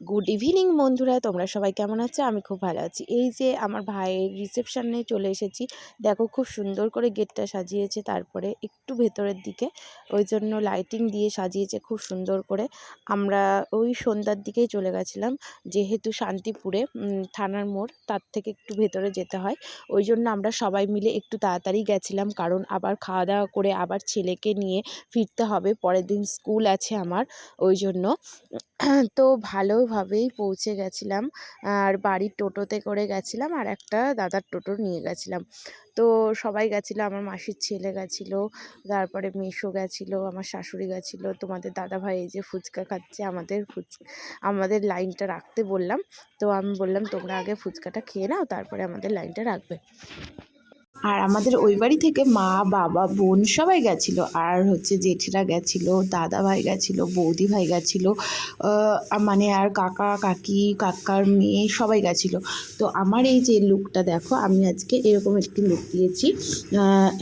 Good evening বন্ধুরা। তোমরা সবাই কেমন আছো? আমি খুব ভালো আছি। এই যে আমার ভাইয়ের রিসেপশনে চলে এসেছি। দেখো, খুব সুন্দর করে গেটটা সাজিয়েছে তারপরে একটু ভেতরের দিকে। ওই জন্য লাইটিং দিয়ে সাজিয়েছে খুব সুন্দর করে। আমরা ওই সন্ধ্যার দিকেই চলে গেছিলাম। যেহেতু শান্তিপুরে থানার মোড়, তার থেকে একটু ভেতরে যেতে হয়। ওই জন্য আমরা সবাই মিলে একটু তাড়াতাড়ি গেছিলাম। কারণ আবার খাওয়া দাওয়া করে আবার ছেলেকে নিয়ে ফিরতে হবে। পরের দিন স্কুল আছে আমার। ওই জন্য। তো ভালোভাবেই পৌঁছে গেছিলাম। আর বাড়ির টোটোতে করে গেছিলাম আর একটা দাদার টোটো নিয়ে গেছিলাম। তো সবাই গেছিল, আমার মাসির ছেলে গেছিল, তারপরে মেসো গেছিল, আমার শাশুড়ি গেছিল, তোমাদের দাদা ভাই এই যে ফুচকা খাচ্ছে, আমাদের ফুচ, আমাদের লাইনটা রাখতে বললাম। তো আমি বললাম, তোমরা আগে ফুচকাটা খেয়ে নাও, তারপরে আমাদের লাইনটা রাখবে। আর আমাদের ওই বাড়ি থেকে মা, বাবা, বোন সবাই গেছিল। আর হচ্ছে জেঠিরা গেছিল দাদা ভাই গেছিল বৌদি ভাই গেছিল মানে আর কাকা, কাকি, কাকার মেয়ে সবাই গেছিল। তো আমার এই যে লুকটা দেখো, আমি আজকে এরকম একটি লুক দিয়েছি।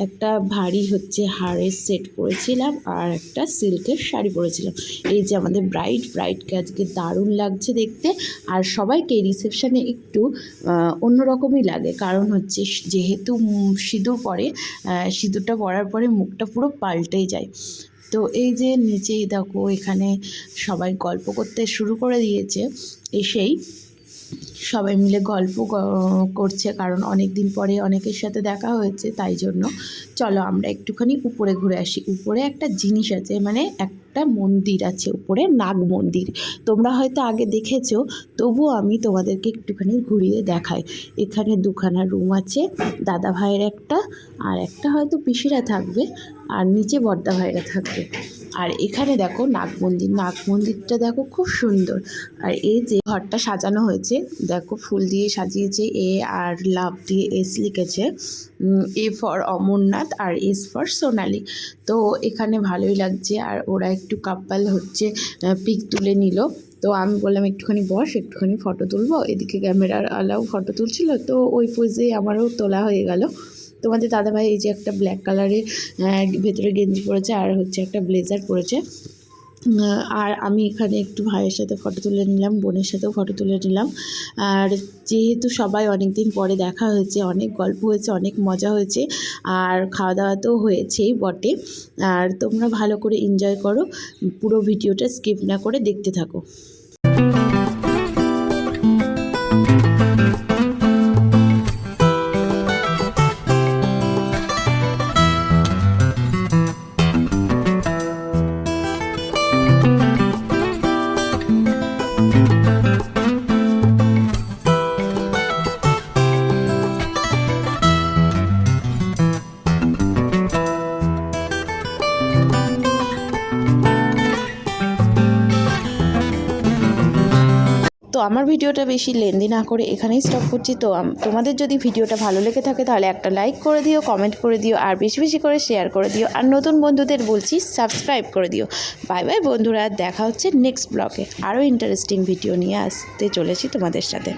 একটা ভারী হচ্ছে হারের সেট পরেছিলাম আর একটা সিল্কের শাড়ি পরেছিলাম। এই যে আমাদের ব্রাইট, ব্রাইটকে আজকে দারুণ লাগছে দেখতে। আর সবাইকে রিসেপশানে একটু অন্যরকমই লাগে। কারণ হচ্ছে যেহেতু সিঁদুর পরে সিঁদুরটা পরার পরে মুখটা পুরো পাল্টে যায়। তো এই যে নিচেই দেখো এখানে সবাই গল্প করতে শুরু করে দিয়েছে, এসেই সবাই মিলে গল্প করছে, কারণ অনেক দিন পরে অনেকের সাথে দেখা হয়েছে, তাই জন্য। চলো আমরা একটুখানি উপরে ঘুরে আসি। উপরে একটা জিনিস আছে মানে একটা মন্দির আছে উপরে, নাগ মন্দির। তোমরা হয়তো আগে দেখেছ, তবুও আমি তোমাদেরকে একটুখানি ঘুরিয়ে দেখাই। এখানে দুখানা রুম আছে, দাদা ভাইয়ের একটা, আর একটা হয়তো পিসিরা থাকবে, আর নিচে বর্দা ভাইরা থাকবে। আর এখানে দেখো নাগ মন্দির। নাগ মন্দিরটা দেখো খুব সুন্দর। আর এই যে ঘরটা সাজানো হয়েছে, দেখো ফুল দিয়ে সাজিয়েছে, এ আর লাভ দিয়ে এস লিখেছে। এ ফর অমরনাথ আর এস ফর সোনালি। তো এখানে ভালোই লাগছে আর ওরা একটু কাপাল হচ্ছে পিক তুলে নিল। তো আমি বললাম, একটুখানি বস, একটুখানি ফটো তুলবো। এদিকে ক্যামেরার আলাও ফটো তুলছিল। তো ওই পোজেই আমারও তোলা হয়ে গেল। তোমাদের দাদাভাই এই যে একটা ব্ল্যাক কালারের ভেতরে গেঞ্জি পরেছে আর হচ্ছে একটা ব্লেজার পরেছে। আর আমি এখানে একটু ভাইয়ের সাথে ফটো তুলে নিলাম, বোনের সাথেও ফটো তুলে নিলাম। আর যেহেতু সবাই অনেক দিন পরে দেখা হয়েছে, অনেক গল্প হয়েছে, অনেক মজা হয়েছে, আর খাওয়া দাওয়া তো হয়েছেই বটে। আর তোমরা ভালো করে এনজয় করো, পুরো ভিডিওটা স্কিপ না করে দেখতে থাকো। তো আমার ভিডিওটা বেশি লেন্দি না করে এখানেই স্টপ করছি। তো তোমাদের যদি ভিডিওটা ভালো লেগে থাকে তাহলে একটা লাইক করে দিও কমেন্ট করে দিও, আর বেশি বেশি করে শেয়ার করে দিও। আর নতুন বন্ধুদের বলছি সাবস্ক্রাইব করে দিও। বাই বাই বন্ধুরা, দেখা হচ্ছে নেক্সট ব্লগে আরও ইন্টারেস্টিং ভিডিও নিয়ে আসতে চলেছি তোমাদের সাথে।